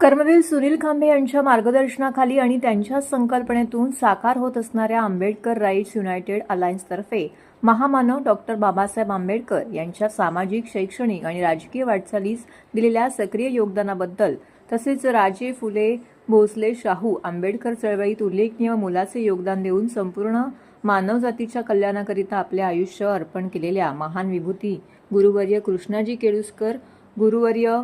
कर्मवीर सुनील खांबे यांच्या मार्गदर्शनाखाली आणि त्यांच्या संकल्पनेतून साकार होत असणाऱ्या आंबेडकर राईट्स युनायटेड अलायन्सतर्फे महामानव डॉक्टर बाबासाहेब आंबेडकर यांच्या सामाजिक शैक्षणिक आणि राजकीय वाटचालीस दिलेल्या सक्रिय योगदानाबद्दल तसेच राजे फुले भोसले शाहू आंबेडकर चळवळीत उल्लेखनीय मोलाचे योगदान देऊन संपूर्ण मानवजातीच्या कल्याणाकरिता आपले आयुष्य अर्पण केलेल्या महान विभूती गुरुवर्य कृष्णाजी केळुसकर गुरुवर्य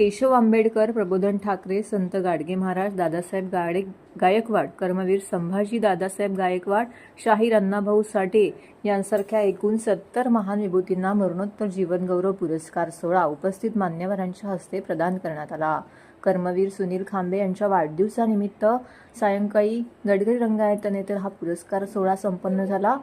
केशव आंबेडकर प्रबोधन ठाकरे संत गाडगे महाराज दादासाहेब गाडे गायकवाड कर्मवीर संभाजी दादासाहेब गायकवाड शाहीर अण्णाभाऊ साठे यांसारख्या एकूण सत्तर महान विभूतींना मरणोत्तर जीवनगौरव पुरस्कार सोहळा उपस्थित मान्यवरांच्या हस्ते प्रदान करण्यात आला. कर्मवीर सुनील खांबे यांच्या वाढदिवसानिमित्त सायंकाळी गडकरी रंगायतन येथे हा पुरस्कार सोहळा संपन्न झाला.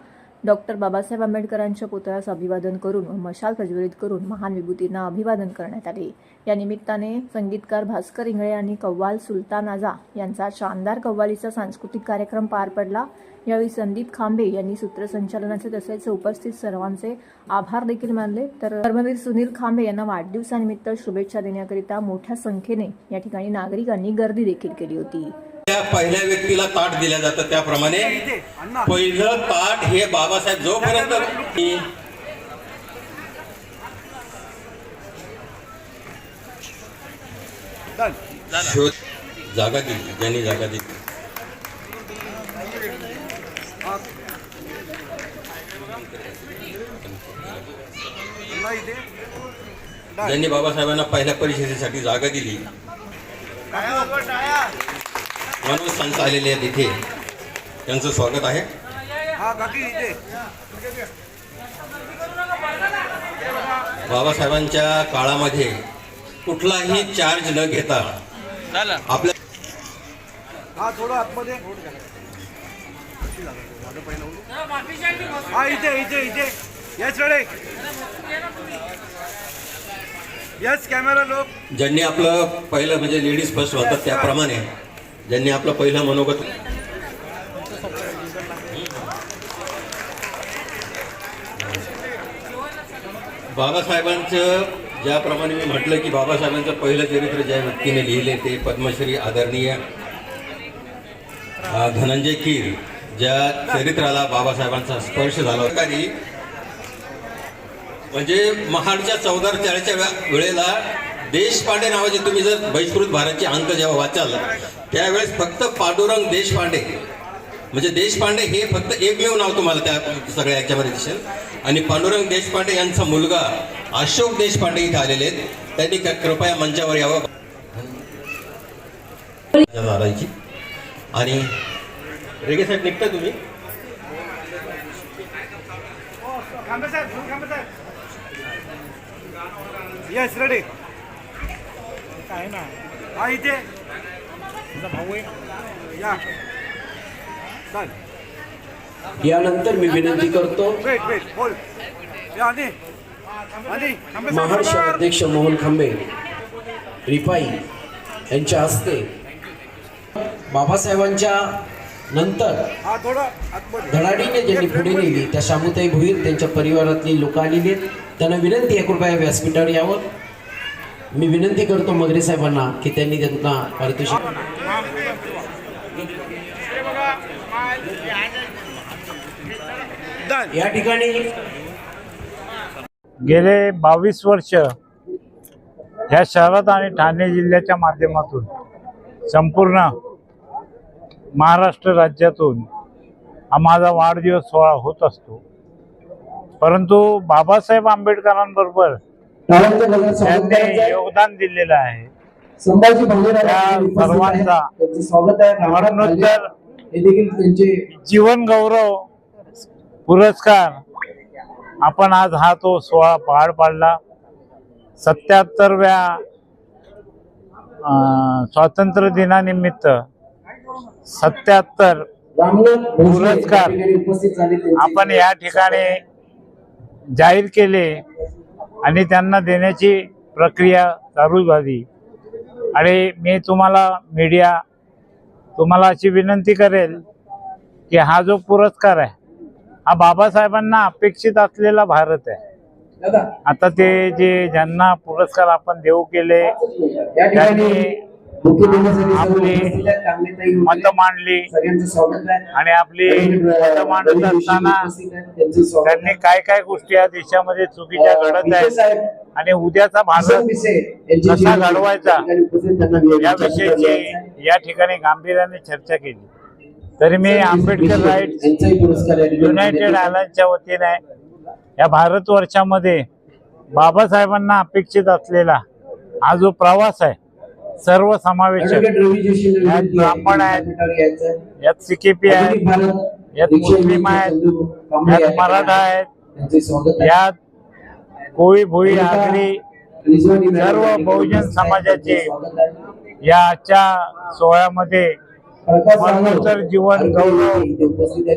डॉक्टर बाबासाहेब आंबेडकरांच्या पुतळ्यास अभिवादन करून व मशाल प्रज्वलित करून महान विभूतींना अभिवादन करण्यात आले. या निमित्ताने संगीतकार भास्कर इंगळे आणि कव्वाल सुलतान आजा यांचा शानदार कव्वालीचा सांस्कृतिक कार्यक्रम पार पडला. यावेळी संदीप खांबे यांनी सूत्रसंचालनाचे तसेच उपस्थित सर्वांचे आभार देखील मानले. तर कर्मवीर सुनील खांबे यांना वाढदिवसानिमित्त शुभेच्छा देण्याकरिता मोठ्या संख्येने या ठिकाणी नागरिकांनी गर्दी देखील केली होती. त्या पहिल्या व्यक्तीला ताट दिल्या जातं. त्याप्रमाणे पहिलं ताट हे बाबासाहेब जोपर्यंत शोध जागा दिली ज्यांनी जागा दिली. ज्यांनी बाबासाहेबांना पहिल्या परिषदेसाठी जागा दिली. म्हणून संत आलेले आहेत इथे. त्यांचं स्वागत आहे. हा बाबासाहेबांच्या काळामध्ये कुठलाही चार्ज न घेता आपल्या हा थोडं आतमध्ये. हा इथे इथे इथे. यस रेडे. यस कॅमेरा लोक. ज्यांनी आपलं पहिलं म्हणजे लेडीज फर्स्ट होतात त्याप्रमाणे. ज्यांनी आपला पहिला मनोगत बाबासाहेबांचं ज्याप्रमाणे मी म्हटलं की बाबासाहेबांचं पहिलं चरित्र ज्या व्यक्तीने लिहिले ते पद्मश्री आदरणीय धनंजय कीर ज्या चरित्राला बाबासाहेबांचा स्पर्श झाला होता. म्हणजे महाडच्या चौदा चाळीच्या वेळेला देशपांडे नावाचे तुम्ही जर बहिष्कृत भारतचे अंक जेव्हा वाचाल त्यावेळेस फक्त पांडुरंग देशपांडे म्हणजे देशपांडे हे फक्त एकमेव नाव तुम्हाला त्या सगळ्या याच्यामध्ये दिसेल. आणि पांडुरंग देशपांडे यांचा मुलगा अशोक देशपांडे इथे आलेले आहेत. त्यांनी कृपया मंचावर यावं. आणि रेगे साहेब निघता तुम्ही? येस रेडी काय ना. हा इथे. तुझा भाऊ आहे. या. चल. यानंतर मी विनंती करतो वेट बोल. या साहेब शहराध्यक्ष मोहन खांबे रिपाई यांच्या हस्ते बाबासाहेबांच्या नंतर हा थोडं आतमध्ये. धडाडीने ज्यांनी पुढे नेली त्या शामुताई भोईर त्यांच्या परिवारातली लोक आलेली आहेत. त्यांना विनंती आहे कृपया व्यासपीठावर यावं. मी विनंती करतो मगरे साहेबांना की त्यांनी त्यांना पारितोषिक या ठिकाणी गेले बावीस वर्ष ह्या शहरात आणि ठाणे जिल्ह्याच्या माध्यमातून संपूर्ण महाराष्ट्र राज्यातून हा माझा वाढदिवस सोहळा होत असतो. परंतु बाबासाहेब आंबेडकरांबरोबर त्यांनी योगदान दिलेलं आहे. संभाजी सर्वांचा मरणोत्तर हे देखील त्यांचे जीवन गौरव पुरस्कार. आपण आज हा तो सोहळा पार पाडला. सत्याहत्तरव्या स्वातंत्र्य दिनानिमित्त सत्याहत्तर पुरस्कार आपण या ठिकाणी जाहीर केले. आणि त्यांना देण्याची प्रक्रिया चालू झाली. आणि मी तुम्हाला मीडिया तुम्हाला अशी विनंती करेल की हा जो पुरस्कार आहे हा बाबासाहेबांना अपेक्षित असलेला भारत आहे. आता ते जे ज्यांना पुरस्कार आपण देऊ केले त्यांनी आपली. मतं मांडली. आणि आपली मतं मांडत असताना त्यांनी काय काय गोष्टी या देशामध्ये चुकीच्या घडत आहेत आणि उद्याचा भारत कसा घडवायचा याविषयीची या ठिकाणी गांभीर्याने चर्चा केली. तरी मी आंबेडकर राईट युनायटेड आयर्लंडच्या वतीने या भारतवर्षामध्ये बाबासाहेबांना अपेक्षित असलेला हा जो प्रवास आहे सर्व समावेशक यात ब्राह्मण आहेत यात सिकेपी आहेत यात मुस्लिम आहेत यात मराठा आहेत यात कोळी भोई आगरी सर्व बहुजन समाजाचे या आजच्या सोहळ्यामध्ये मरणोत्तर जीवन गौरव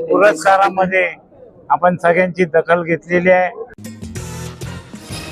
पुरस्कारामध्ये आपण सगळ्यांची दखल घेतलेली आहे.